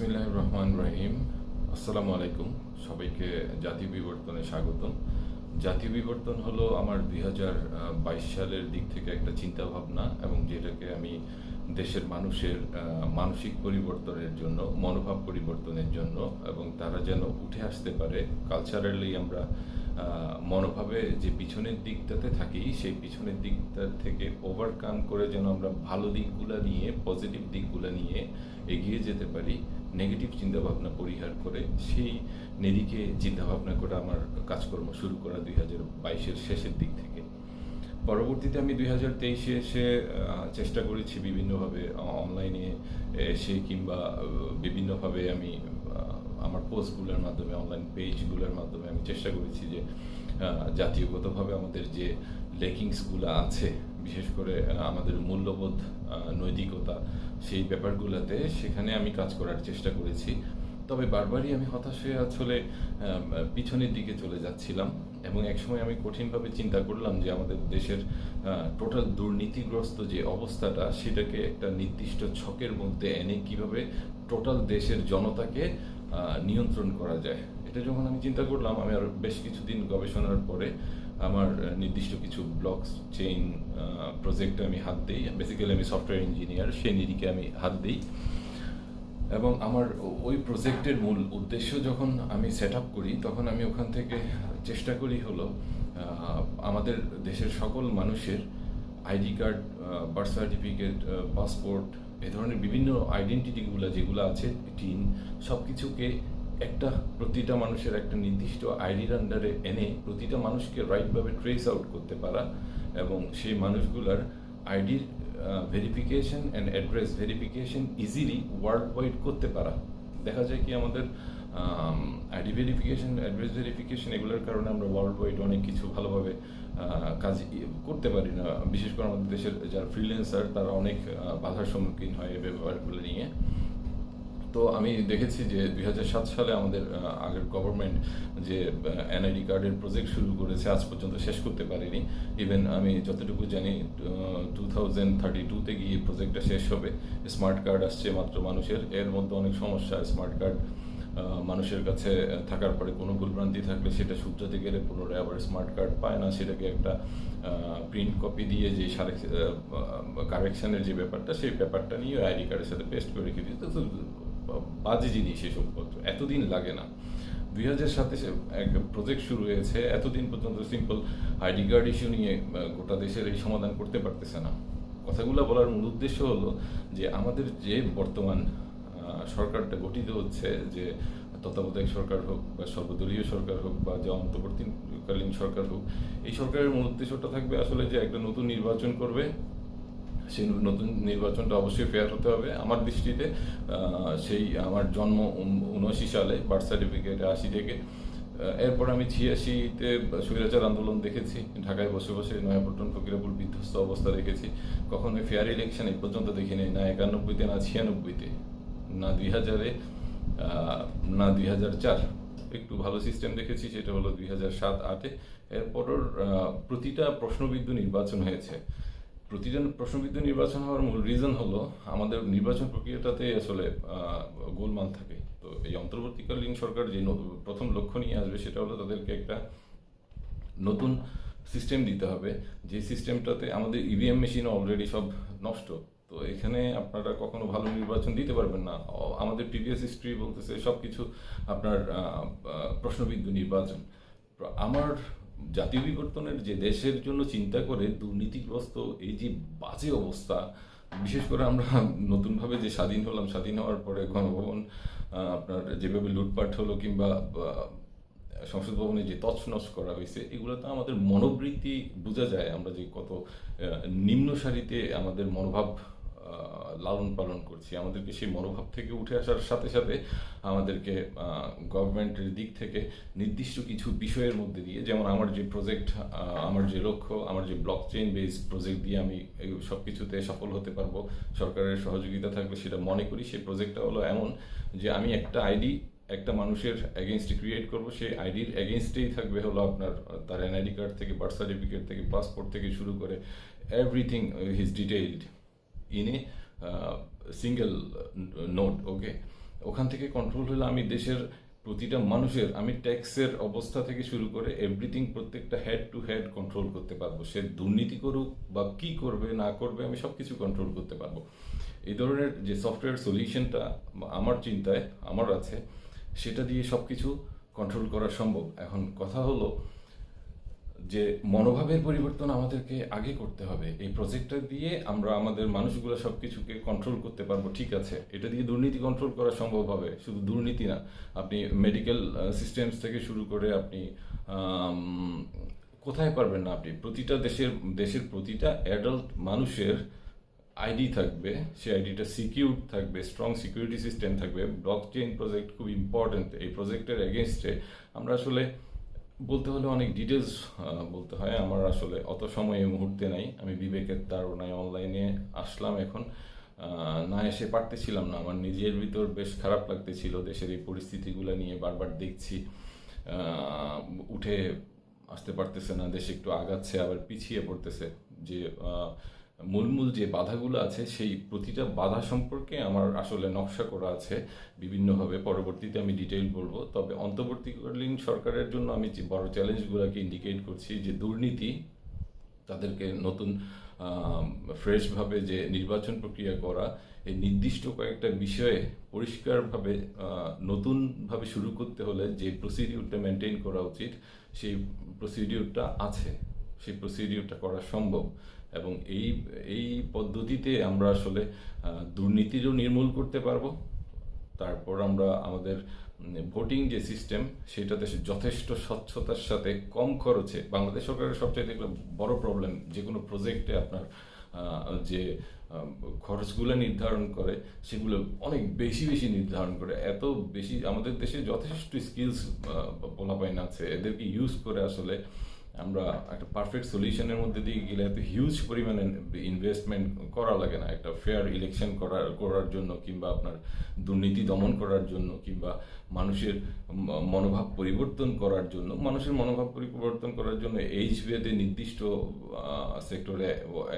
বিসমিল্লাহ রহমান রহিম। আসসালামু আলাইকুম। সবাইকে জাতীয় বিবর্তনে স্বাগতম। জাতীয় বিবর্তন হলো আমার দুই হাজার বাইশ সালের দিক থেকে একটা চিন্তা ভাবনা এবং যেটাকে আমি দেশের মানুষের মানসিক পরিবর্তনের জন্য, মনোভাব পরিবর্তনের জন্য এবং তারা যেন উঠে আসতে পারে। কালচারালি আমরা মনোভাবে যে পিছনের দিকটাতে থাকি, সেই পিছনের দিকটা থেকে ওভারকাম করে যেন আমরা ভালো দিকগুলো নিয়ে পজিটিভ দিকগুলো নিয়ে এগিয়ে যেতে পারি নেগেটিভ চিন্তাভাবনা পরিহার করে, সেই নিরিখে চিন্তাভাবনা করে আমার কাজকর্ম শুরু করা দুই হাজার বাইশের শেষের দিক থেকে। পরবর্তীতে আমি দুই হাজার তেইশে এসে চেষ্টা করেছি বিভিন্নভাবে অনলাইনে এসে কিংবা বিভিন্নভাবে আমি আমার পোস্টগুলোর মাধ্যমে অনলাইন পেজগুলোর মাধ্যমে আমি চেষ্টা করেছি যে জাতীয়গতভাবে আমাদের যে লেকিংসগুলো আছে, বিশেষ করে আমাদের মূল্যবোধ নৈতিকতা, সেই ব্যাপারগুলোতে সেখানে আমি কাজ করার চেষ্টা করেছি। তবে বারবারই আমি হতাশ হয়ে আসলে পিছনের দিকে চলে যাচ্ছিলাম এবং একসময় আমি কঠিনভাবে চিন্তা করলাম যে, আমাদের দেশের টোটাল দুর্নীতিগ্রস্ত যে অবস্থাটা, সেটাকে একটা নির্দিষ্ট ছকের মধ্যে এনে কীভাবে টোটাল দেশের জনতাকে নিয়ন্ত্রণ করা যায়। এটা যখন আমি চিন্তা করলাম, আমি আর বেশ কিছুদিন গবেষণার পরে আমার নির্দিষ্ট কিছু ব্লক চেইন প্রজেক্টে আমি হাত দিই। বেসিক্যালি আমি সফটওয়্যার ইঞ্জিনিয়ার সেই নিরিখে আমি হাত দিই। এবং আমার ওই প্রজেক্টের মূল উদ্দেশ্য যখন আমি সেট আপ করি, তখন আমি ওখান থেকে চেষ্টা করি হলো আমাদের দেশের সকল মানুষের ID card birth certificate passport এ ধরনের বিভিন্ন আইডেন্টিটিগুলো যেগুলো আছে টিন সব কিছুকে একটা প্রতিটা মানুষের একটা নির্দিষ্ট আইডির আন্ডারে এনে প্রতিটা মানুষকে রাইটভাবে ট্রেস আউট করতে পারা এবং সেই মানুষগুলোর আইডির verification and address verification easily worldwide করতে পারা। দেখা যায় কি আমাদের আইডি ভেরিফিকেশন অ্যাড্রেস ভেরিফিকেশন এগুলোর কারণে আমরা ওয়ার্ল্ড ওয়াইড অনেক কিছু ভালোভাবে কাজ করতে পারি না। বিশেষ করে আমাদের দেশের যারা ফ্রিল্যান্সার তারা অনেক বাধার সম্মুখীন হয় এই ব্যাপারগুলো নিয়ে। তো আমি দেখেছি যে দু হাজার সাত সালে আমাদের আগের গভর্নমেন্ট যে এনআইডি কার্ডের প্রজেক্ট শুরু করেছে, আজ পর্যন্ত শেষ করতে পারেনি। ইভেন আমি যতটুকু জানি টু থাউজেন্ড থার্টি টুতে গিয়ে প্রজেক্টটা শেষ হবে। স্মার্ট কার্ড আসছে মাত্র মানুষের। এর মধ্যে অনেক সমস্যা। স্মার্ট কার্ড মানুষের কাছে থাকার পরে কোনো ভুলভ্রান্তি থাকলে সেটা শুধরাতে গেলে পুনরায় আবার স্মার্ট কার্ড পায় না। সেটাকে একটা প্রিন্ট কপি দিয়ে যে কারেকশানের যে ব্যাপারটা, সেই ব্যাপারটা নিয়ে আইডি কার্ডের সাথে পেস্ট করে রেখে দিতে। তো বাজে জিনিস এসব পত্র। এতদিন লাগে না। দুই হাজার সাতে এক প্রজেক্ট শুরু হয়েছে। এতদিন পর্যন্ত সিম্পল আইডি কার্ড ইস্যু নিয়ে গোটা দেশের এই সমাধান করতে পারতেছে না। কথাগুলো বলার মূল উদ্দেশ্য হলো যে, আমাদের যে বর্তমান সরকারটা গঠিত হচ্ছে যে তত্ত্বাবধায়ক সরকার হোক বা সর্বদলীয় সরকার হোক বা যে অন্তর্বর্তীকালীন সরকার হোক, এই সরকারের মূল উদ্দেশ্যটা থাকবে আসলে যে একটা নতুন নির্বাচন করবে। সেই নতুন নির্বাচনটা অবশ্যই ফেয়ার হতে হবে। আমার দৃষ্টিতে সেই আমার জন্ম উনআশি সালে বার্থ সার্টিফিকেটে আশি থেকে এরপর আমি ছিয়াশিতে স্বৈরাচার আন্দোলন দেখেছি। ঢাকায় বসে বসে নয়াপল্টন ফকিরাপুর বিধ্বস্ত অবস্থা দেখেছি। কখনোই ফেয়ার ইলেকশন এই পর্যন্ত দেখিনি, না একানব্বইতে, না ছিয়ানব্বইতে। না দুই হাজারে না দুই হাজার চার। একটু ভালো সিস্টেম দেখেছি, সেটা হলো দুই হাজার সাত, আটে। এরপর প্রতিটা প্রশ্নবিদ্ধ নির্বাচন হয়েছে। প্রতিটা প্রশ্নবিদ্ধ নির্বাচন হওয়ার মূল রিজন হলো, আমাদের নির্বাচন প্রক্রিয়াটাতে আসলে গোলমাল থাকে। তো এই অন্তর্বর্তীকালীন সরকার যে প্রথম লক্ষ্য নিয়ে আসবে, সেটা হলো তাদেরকে একটা নতুন সিস্টেম দিতে হবে। যে সিস্টেমটাতে আমাদের ইভিএম মেশিন অলরেডি সব নষ্ট তো এখানে আপনারা কখনো ভালো নির্বাচন দিতে পারবেন না। আমাদের প্রিভিয়াস হিস্ট্রি বলতেছে সব কিছু আপনার প্রশ্নবিদ্ধ নির্বাচন। আমার জাতীয় বিবর্তনের যে দেশের জন্য চিন্তা করে দুর্নীতিগ্রস্ত এই যে বাজে অবস্থা, বিশেষ করে আমরা নতুনভাবে যে স্বাধীন হলাম, স্বাধীন হওয়ার পরে গণভবন আপনার যেভাবে লুটপাট হলো কিংবা সংসদ ভবনে যে তছনছ করা হয়েছে এগুলো তো আমাদের মনোবৃত্তি বোঝা যায়। আমরা যে কত নিম্ন সারিতে আমাদের মনোভাব লালন পালন করছি। আমাদেরকে সেই মনোভাব থেকে উঠে আসার সাথে সাথে, আমাদেরকে গভর্নমেন্টের দিক থেকে নির্দিষ্ট কিছু বিষয়ের মধ্যে দিয়ে, যেমন আমার যে প্রজেক্ট আমার যে লক্ষ্য, আমার যে ব্লক চেইন বেস প্রজেক্ট দিয়ে আমি সব কিছুতে সফল হতে পারব, সরকারের সহযোগিতা থাকলে সেটা মনে করি, সেই প্রজেক্টটা হলো এমন যে আমি একটা আইডি একটা মানুষের এগেনস্টে ক্রিয়েট করব, সেই আইডির এগেনস্টেই থাকবে হলো আপনার, তার এনআইডি কার্ড থেকে বার্থ সার্টিফিকেট থেকে পাসপোর্ট থেকে শুরু করে everything his detailed in a single note okay ওখান থেকে কন্ট্রোল হলে আমি দেশের প্রতিটা মানুষের, আমি ট্যাক্সের অবস্থা থেকে শুরু করে এভরিথিং প্রত্যেকটা হেড টু হেড কন্ট্রোল করতে পারব। সে দুর্নীতি করুক বা কি করবে, না করবে, আমি সব কিছু কন্ট্রোল করতে পারব। এই ধরনের যে সফটওয়্যার সলিউশনটা আমার চিন্তায়, আমার আছে, সেটা দিয়ে সব কিছু কন্ট্রোল করা সম্ভব। এখন কথা হলো যে মনোভাবের পরিবর্তন আমাদেরকে আগে করতে হবে। এই প্রজেক্টটা দিয়ে আমরা আমাদের মানুষগুলো সব কিছুকে কন্ট্রোল করতে পারব, ঠিক আছে। এটা দিয়ে দুর্নীতি কন্ট্রোল করা সম্ভব হবে। শুধু দুর্নীতি না, আপনি মেডিকেল সিস্টেমস থেকে শুরু করে আপনি কোথায় পারবেন না আপনি? প্রতিটা দেশের দেশের প্রতিটা অ্যাডাল্ট মানুষের আইডি থাকবে সেই আইডিটা সিকিউর থাকবে স্ট্রং সিকিউরিটি সিস্টেম থাকবে। ব্লক চেইন প্রজেক্ট খুব ইম্পর্টেন্ট এই প্রজেক্টের এগেনস্টে আমরা আসলে বলতে হলে অনেক ডিটেলস বলতে হয়। আমার আসলে অত সময় এই মুহূর্তে নাই। আমি বিবেকের তাড়নায় অনলাইনে আসলাম এখন। না এসে পারতেছিলাম না। আমার নিজের ভিতর বেশ খারাপ লাগতেছিল। দেশের এই পরিস্থিতিগুলো নিয়ে বারবার দেখছি। উঠে আসতে পারতেছে না। দেশ একটু আগাচ্ছে, আবার পিছিয়ে পড়তেছে। যে আহ, মূল মূল যে বাধাগুলো আছে সেই প্রতিটা বাধা সম্পর্কে আমার আসলে নকশা করা আছে। বিভিন্নভাবে পরবর্তীতে আমি ডিটেইল বলব। তবে অন্তর্বর্তীকালীন সরকারের জন্য আমি যে বড় চ্যালেঞ্জগুলোকে ইন্ডিকেট করছি যে দুর্নীতি তাদেরকে নতুন ফ্রেশভাবে যে নির্বাচন প্রক্রিয়া করা এই নির্দিষ্ট কয়েকটা বিষয়ে পরিষ্কারভাবে নতুনভাবে শুরু করতে হলে যে প্রসিডিউরটা মেনটেন করা উচিত সেই প্রসিডিউরটা আছে। সেই প্রসিডিউরটা করা সম্ভব। এবং এই এই পদ্ধতিতে আমরা আসলে দুর্নীতিরও নির্মূল করতে পারব। তারপর আমরা আমাদের ভোটিং যে সিস্টেম সেটাতে যথেষ্ট স্বচ্ছতার সাথে কম খরচে, বাংলাদেশ সরকারের সবচেয়ে একটা বড় প্রবলেম যে কোনো প্রজেক্টে আপনার যে খরচগুলো নির্ধারণ করে, সেগুলো অনেক বেশি বেশি নির্ধারণ করে। এত বেশি আমাদের দেশে যথেষ্ট স্কিলস পোলাপাইন আছে। এদেরকে ইউজ করে আসলে আমরা একটা পারফেক্ট সলিউশনের মধ্যে দিয়ে গেলে এত হিউজ পরিমাণে ইনভেস্টমেন্ট করা লাগে না। একটা ফেয়ার ইলেকশন করার করার জন্য কিংবা আপনার দুর্নীতি দমন করার জন্য কিংবা মানুষের মনোভাব পরিবর্তন করার জন্য, মানুষের মনোভাব পরিবর্তন করার জন্য এইচবিএতে নির্দিষ্ট সেক্টরে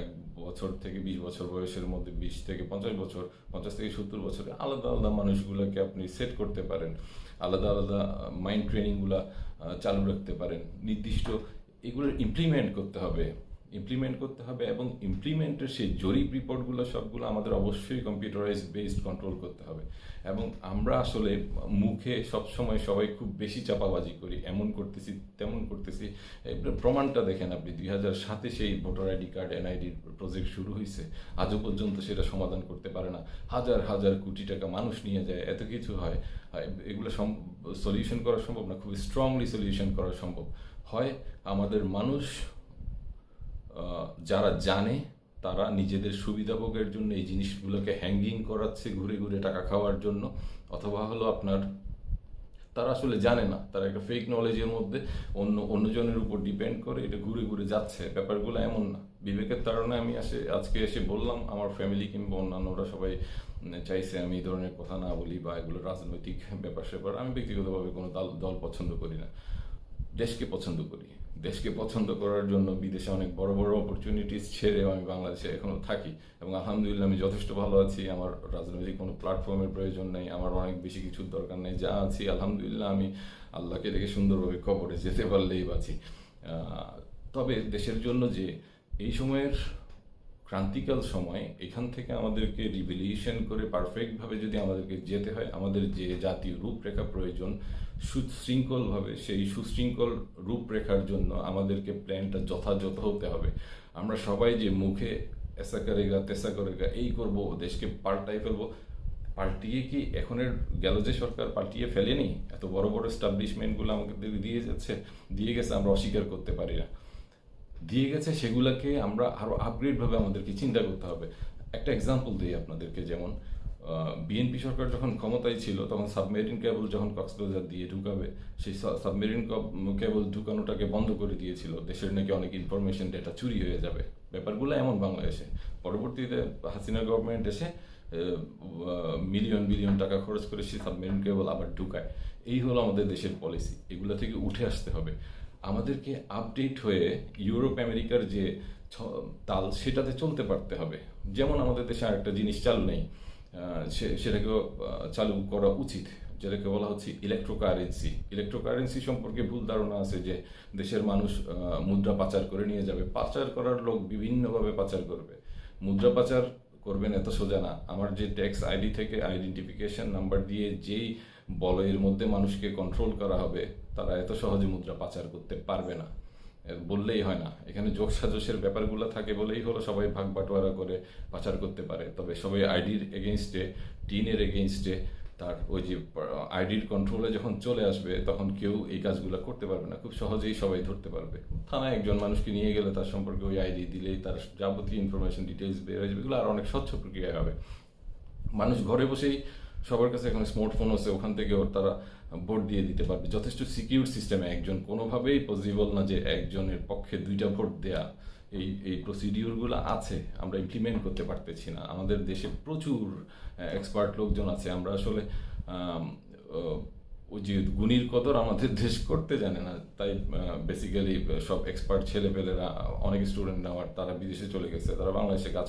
এক বছর থেকে বিশ বছর বয়সের মধ্যে বিশ থেকে পঞ্চাশ বছর, পঞ্চাশ থেকে সত্তর বছরে আলাদা আলাদা মানুষগুলোকে আপনি সেট করতে পারেন। আলাদা আলাদা মাইন্ড ট্রেনিংগুলা চালু রাখতে পারেন। নির্দিষ্ট এগুলো ইমপ্লিমেন্ট করতে হবে। ইমপ্লিমেন্ট করতে হবে এবং ইমপ্লিমেন্টের সেই জরিপ রিপোর্টগুলো সবগুলো আমাদের অবশ্যই কম্পিউটারাইজ বেসড কন্ট্রোল করতে হবে। এবং আমরা আসলে মুখে সবসময় সবাই খুব বেশি চাপাবাজি করি, এমন করতেছি, তেমন করতেছি। প্রমাণটা দেখেন আপনি, দুই হাজার সাতে সেই ভোটার আইডি কার্ড এনআইডির প্রজেক্ট শুরু হয়েছে আজও পর্যন্ত সেটা সমাধান করতে পারে না। হাজার হাজার কোটি টাকা মানুষ নিয়ে যায়, এত কিছু হয়। এগুলো সলিউশন করা সম্ভব না, খুবই স্ট্রংলি সলিউশন করা সম্ভব। হয়, আমাদের মানুষ যারা জানে, তারা নিজেদের সুবিধাভোগের জন্য এই জিনিসগুলোকে হ্যাঙ্গিং করাচ্ছে ঘুরে ঘুরে টাকা খাওয়ার জন্য, অথবা হলো আপনার, তারা আসলে জানে না। তারা একটা ফেক নলেজের মধ্যে অন্য, অন্যজনের উপর ডিপেন্ড করে, এটা ঘুরে ঘুরে যাচ্ছে। ব্যাপারগুলো এমন না। বিবেকের তাড়নায় আমি আসে, আজকে এসে বললাম, আমার ফ্যামিলি কিংবা অন্যান্যরা সবাই চাইছে আমি এই ধরনের কথা না বলি বা এগুলো রাজনৈতিক ব্যাপার স্যাপার আমি ব্যক্তিগতভাবে কোনো দল দল পছন্দ করি না। দেশকে পছন্দ করি। দেশকে পছন্দ করার জন্য বিদেশে অনেক বড় বড় অপরচুনিটিস ছেড়ে আমি বাংলাদেশে এখনও থাকি। এবং আলহামদুলিল্লাহ আমি যথেষ্ট ভালো আছি। আমার রাজনৈতিক কোনো প্ল্যাটফর্মের প্রয়োজন নেই। আমার অনেক বেশি কিছুর দরকার নেই। যা আছি, আলহামদুলিল্লাহ আমি আল্লাহকে দেখে সুন্দরভাবে কবরে যেতে পারলেই বাঁচি। তবে দেশের জন্য যে এই সময়ের ক্রান্তিকাল সময়, এখান থেকে আমাদেরকে রিভেলিউশন করে পারফেক্টভাবে যদি আমাদেরকে যেতে হয়, আমাদের যে জাতীয় রূপরেখা প্রয়োজন, সুশৃঙ্খলভাবে, সেই সুশৃঙ্খল রূপরেখার জন্য আমাদেরকে প্ল্যানটা যথাযথ হতে হবে। আমরা সবাই যে মুখে এসা করেগা, তেসা করেগা, এই করব দেশকে পাল্টাই ফেলব, পাল্টিয়ে কি এখনের গেল যে সরকার পাল্টিয়ে ফেলেনি? এত বড় বড় এস্টাবলিশমেন্টগুলো আমাকে দিয়ে যাচ্ছে দিয়ে গেছে, আমরা অস্বীকার করতে পারি না। দিয়ে গেছে, সেগুলোকে আমরা আরও আপগ্রেডভাবে আমাদেরকে চিন্তা করতে হবে। একটা এক্সাম্পল দিই আপনাদেরকে, যেমন বিএনপি সরকার যখন ক্ষমতায় ছিল, তখন সাবমেরিন কেবল যখন কক্সবাজার দিয়ে ঢুকাবে, সেই সাবমেরিন কেবল ঢুকানোটাকে বন্ধ করে দিয়েছিল। দেশের নাকি অনেক ইনফরমেশন ডেটা চুরি হয়ে যাবে। ব্যাপারগুলো এমন বাংলাদেশে। পরবর্তীতে হাসিনা গভর্নমেন্ট এসে মিলিয়ন বিলিয়ন টাকা খরচ করে সেই সাবমেরিন কেবল আবার ঢুকায়। এই হলো আমাদের দেশের পলিসি এগুলো থেকে উঠে আসতে হবে। আমাদেরকে আপডেট হয়ে ইউরোপ আমেরিকার যে তাল সেটাতে চলতে পারতে হবে। যেমন আমাদের দেশে আরেকটা জিনিস চালু নেই সেটাকেও চালু করা উচিত। যেটাকে বলা হচ্ছে ইলেকট্রোকারেন্সি ইলেকট্রোকারেন্সি সম্পর্কে ভুল ধারণা আছে যে দেশের মানুষ মুদ্রা পাচার করে নিয়ে যাবে। পাচার করার লোক বিভিন্নভাবে পাচার করবে। মুদ্রা পাচার করবেন এত সোজা না। আমার যে ট্যাক্স আইডি থেকে আইডেন্টিফিকেশন নাম্বার দিয়ে যেই বলয়ের মধ্যে মানুষকে কন্ট্রোল করা হবে, তারা এত সহজে মুদ্রা পাচার করতে পারবে না। বললেই হয় না। এখানে যোগ সাজসের ব্যাপারগুলো থাকে বলেই হলো সবাই ভাগ বাটোয়ারা করে পাচার করতে পারে। তবে সবাই আইডির এগেনস্টে টিনের এগেনস্টে তার ওই যে আইডির কন্ট্রোলে যখন চলে আসবে, তখন কেউ এই কাজগুলো করতে পারবে না। খুব সহজেই সবাই ধরতে পারবে। থানায় একজন মানুষকে নিয়ে গেলে তার সম্পর্কে ওই আইডি দিলেই তার যাবতীয় ইনফরমেশন ডিটেলস বের হয়ে যাবে। এগুলো আর অনেক স্বচ্ছ প্রক্রিয়া হবে। মানুষ ঘরে বসেই সবার কাছে এখন স্মার্টফোন আছে, ওখান থেকে ওর তারা ভোট দিয়ে দিতে পারবে। যথেষ্ট সিকিউর সিস্টেমে একজন, কোনোভাবেই পসিবল না যে একজনের পক্ষে দুইটা ভোট দেয়া। এই এই প্রসিডিওরগুলো আছে, আমরা ইমপ্লিমেন্ট করতে পারতেছি না। আমাদের দেশে প্রচুর এক্সপার্ট লোকজন আছে। আমরা আসলে যে গুণীর কদর আমাদের দেশ করতে জানে না, তাই বেসিক্যালি সব এক্সপার্ট ছেলেপেলেরা, অনেক স্টুডেন্ট আমার তারা বিদেশে চলে গেছে, তারা বাংলাদেশে কাজ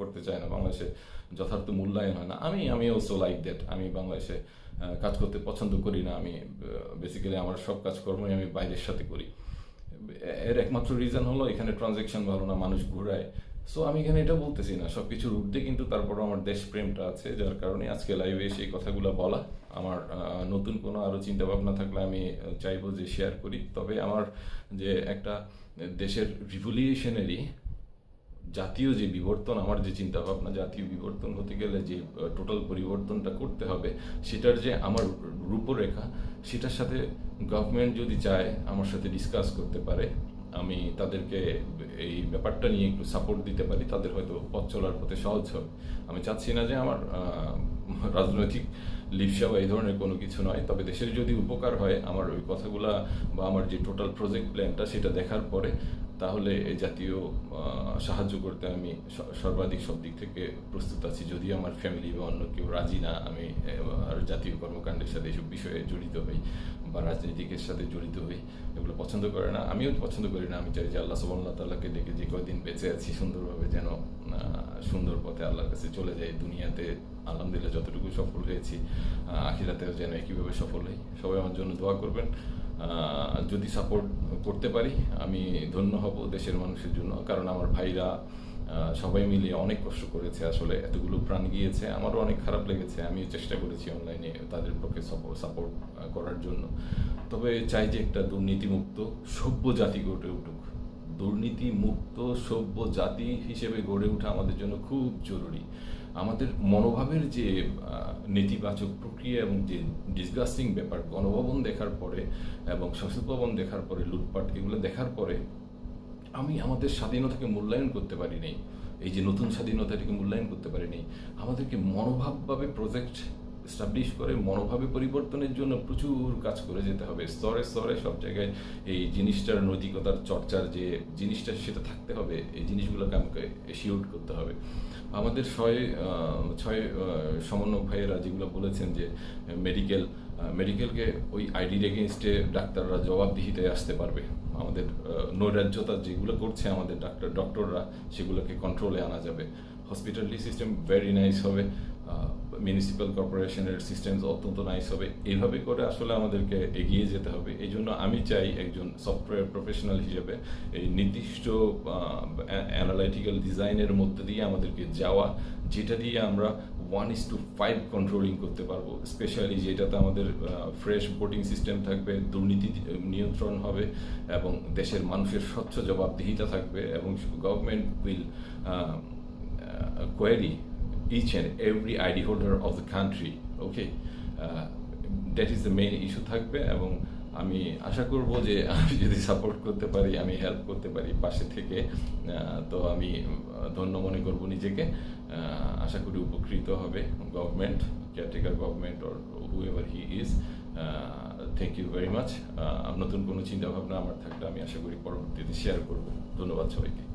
করতে চায় না, বাংলাদেশে যথার্থ মূল্যায়ন হয় না। আমি আমি অলসো লাইক দ্যাট আমি বাংলাদেশে কাজ করতে পছন্দ করি না, আমি বেসিক্যালি আমার সব কাজকর্মই আমি বাইরের সাথে করি। এর একমাত্র রিজন হলো এখানে ট্রানজেকশন ভালো না, মানুষ ঘুরায় সো আমি এখানে এটা বলতেছি না সব কিছুর ঊর্ধ্বে কিন্তু তারপরও আমার দেশপ্রেমটা আছে, যার কারণে আজকে লাইভে এসে এই কথাগুলো বলা। আমার নতুন কোনো আরও চিন্তা ভাবনা থাকলে আমি চাইব যে শেয়ার করি। তবে আমার যে একটা দেশের রিভলিউশনারি জাতীয় যে বিবর্তন, আমার যে চিন্তা ভাবনা জাতীয় বিবর্তন হতে গেলে যে টোটাল পরিবর্তনটা করতে হবে, সেটার যে আমার রূপরেখা, সেটার সাথে গভর্নমেন্ট যদি চায়, আমার সাথে ডিসকাস করতে পারে। আমি তাদেরকে এই ব্যাপারটা নিয়ে একটু সাপোর্ট দিতে পারি, তাদের হয়তো পথ চলার পথে সহজ হবে আমি চাচ্ছি না যে আমার রাজনৈতিক লিপসা বা এই ধরনের কোনো কিছু নয়, তবে দেশের যদি উপকার হয়, আমার ওই কথাগুলা বা আমার যে টোটাল প্রজেক্ট প্ল্যানটা সেটা দেখার পরে তাহলে এই জাতীয় সাহায্য করতে আমি সর্বাধিক সব দিক থেকে প্রস্তুত আছি। যদি আমার ফ্যামিলি বা অন্য কেউ রাজি না, আমি জাতীয় কর্মকাণ্ডের সাথে এসব বিষয়ে জড়িত হই বা রাজনীতিকের সাথে জড়িত হই, এগুলো পছন্দ করে না, আমিও পছন্দ করি না। আমি চাই যে আল্লাহ সুবাল্লাহ তাল্লাহকে ডেকে যে কয়দিন বেঁচে আছি সুন্দরভাবে যেন সুন্দর পথে আল্লাহর কাছে চলে যাই। দুনিয়াতে আলহামদুলিল্লাহ যতটুকু সফল হয়েছি আখিরাতেও যেন একইভাবে সফল হই। সবাই আমার জন্য দোয়া করবেন। যদি সাপোর্ট করতে পারি, আমি ধন্য হব দেশের মানুষের জন্য। কারণ আমার ভাইরা সবাই মিলে অনেক কষ্ট করেছে। আসলে এতগুলো প্রাণ গিয়েছে, আমারও অনেক খারাপ লেগেছে। আমি চেষ্টা করেছি অনলাইনে তাদের পক্ষে সাপোর্ট করার জন্য। তবে চাই যে একটা দুর্নীতিমুক্ত, সভ্য জাতি গড়ে উঠুক। দুর্নীতি মুক্ত সভ্য জাতি হিসেবে গড়ে ওঠা আমাদের জন্য খুব জরুরি। আমাদের মনোভাবের যে নেতিবাচক প্রক্রিয়া এবং যে ডিসগাস্টিং ব্যাপার, গণভবন দেখার পরে এবং সংসদ ভবন দেখার পরে, লুটপাট এগুলো দেখার পরে, আমি আমাদের স্বাধীনতাকে মূল্যায়ন করতে পারি নাই এই যে নতুন স্বাধীনতাটিকে মূল্যায়ন করতে পারি নাই আমাদেরকে মনোভাবভাবে প্রজেক্ট এস্টাবলিশ করে, মনোভাবে পরিবর্তনের জন্য প্রচুর কাজ করে যেতে হবে। স্তরে স্তরে সব জায়গায় এই জিনিসটার নৈতিকতার চর্চার যে জিনিসটা, সেটা থাকতে হবে। এই জিনিসগুলোকে আমাকে শিওর করতে হবে। আমাদের ছয় ছয় সমন্বয় ভাইয়েরা যেগুলো বলেছেন যে মেডিকেল মেডিকেলকে ওই আইডির এগেনস্টে ডাক্তাররা জবাবদিহিতে আসতে পারবে। আমাদের নৈরাজ্যতা যেগুলো করছে আমাদের ডাক্তার ডক্টররা সেগুলোকে কন্ট্রোলে আনা যাবে। হসপিটালিটি সিস্টেম ভেরি নাইস হবে। মিউনিসিপ্যাল কর্পোরেশনের সিস্টেমস অত্যন্ত নাইস হবে। এইভাবে করে আসলে আমাদেরকে এগিয়ে যেতে হবে। এই জন্য আমি চাই একজন সফটওয়্যার প্রফেশনাল হিসেবে এই নির্দিষ্ট অ্যানালাইটিক্যাল ডিজাইনের মধ্যে দিয়ে আমাদেরকে যাওয়া, যেটা দিয়ে আমরা one is two five controlling করতে পারব। স্পেশালি যেটাতে আমাদের ফ্রেশ ভোটিং সিস্টেম থাকবে, দুর্নীতি নিয়ন্ত্রণ হবে এবং দেশের মানুষের স্বচ্ছ জবাবদিহিতা থাকবে এবং government will query each and every holder of the country okay? Uh, that is the main issue থাকবে এবং আমি আশা করব যে আমি যদি সাপোর্ট করতে পারি আমি হেল্প করতে পারি পাশে থেকে তো আমি ধন্য মনে করব নিজেকে। আশা করি উপকৃত হবে government caretaker government or whoever he is thank you very much নতুন কোনো চিন্তা ভাবনা আমার থাকলে আমি আশা করি পরবর্তীতে শেয়ার করব। ধন্যবাদ সবাইকে।